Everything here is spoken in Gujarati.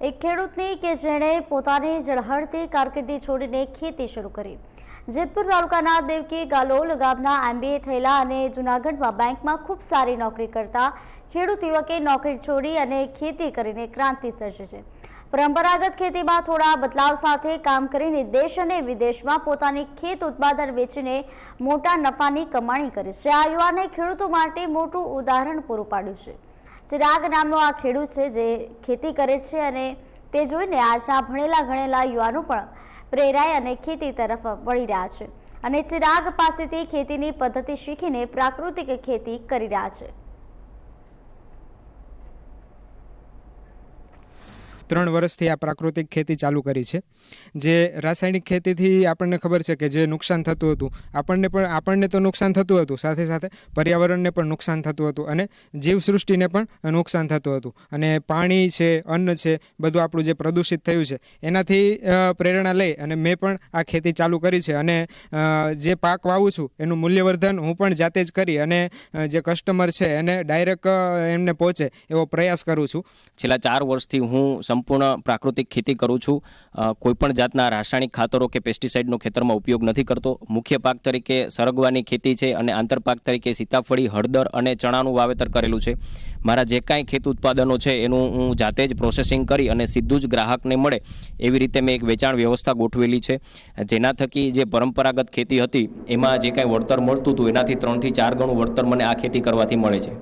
એક ખેડૂતની કે જેણે પોતાની ઝળહળતી કારકિર્દી છોડીને ખેતી શરૂ કરી. જેતપુર તાલુકાના દેવકી ગાલોલ ગામના એમબીએ થયેલા અને જૂનાગઢમાં બેંકમાં ખૂબ સારી નોકરી કરતા ખેડૂત યુવકે નોકરી છોડી અને ખેતી કરીને ક્રાંતિ સર્જી છે. પરંપરાગત ખેતીમાં થોડા બદલાવ સાથે કામ કરીને દેશ અને વિદેશમાં પોતાની ખેત ઉત્પાદન વેચીને મોટા નફાની કમાણી કરી છે. આ યુવાને ખેડૂતો માટે મોટું ઉદાહરણ પૂરું પાડ્યું છે. ચિરાગ નામનો આ ખેડૂત છે જે ખેતી કરે છે અને તે જોઈને આજના ભણેલા ગણેલા યુવાનો પણ પ્રેરાય અને ખેતી તરફ વળી રહ્યા છે. અને ચિરાગ પાસેથી ખેતીની પદ્ધતિ શીખીને પ્રાકૃતિક ખેતી કરી રહ્યા છે. ત્રણ વર્ષથી આ પ્રાકૃતિક ખેતી ચાલુ કરી છે. જે રાસાયણિક ખેતીથી આપણને ખબર છે કે જે નુકસાન થતું હતું, આપણને પણ, આપણને તો નુકસાન થતું હતું, સાથે સાથે પર્યાવરણને પણ નુકસાન થતું હતું અને જીવસૃષ્ટિને પણ નુકસાન થતું હતું. અને પાણી છે, અન્ન છે, બધું આપણું જે પ્રદૂષિત થયું છે, એનાથી પ્રેરણા લઈ અને મેં પણ આ ખેતી ચાલુ કરી છે. અને જે પાક વાવું છું, એનું મૂલ્યવર્ધન હું પણ જાતે જ કરી અને જે કસ્ટમર છે એને ડાયરેક્ટ એમને પહોંચે એવો પ્રયાસ કરું છું. છેલ્લા ચાર વર્ષથી હું સંપૂર્ણ પ્રાકૃતિક ખેતી કરું છું. કોઈપણ જાતના રાસાયણિક ખાતરો કે પેસ્ટિસાઇડનો ખેતરમાં ઉપયોગ નથી કરતો. મુખ્ય પાક તરીકે સરગવાની ખેતી છે અને આંતરપાક તરીકે સીતાફળી, હળદર અને ચણાનું વાવેતર કરેલું છે. મારા જે કાંઈ ખેત ઉત્પાદનો છે એનું હું જાતે જ પ્રોસેસિંગ કરી અને સીધું જ ગ્રાહકને મળે એવી રીતે મેં એક વેચાણ વ્યવસ્થા ગોઠવેલી છે. જેના થકી જે પરંપરાગત ખેતી હતી એમાં જે કાંઈ વળતર મળતું હતું એનાથી ત્રણથી ચાર ગણું વળતર મને આ ખેતી કરવાથી મળે છે.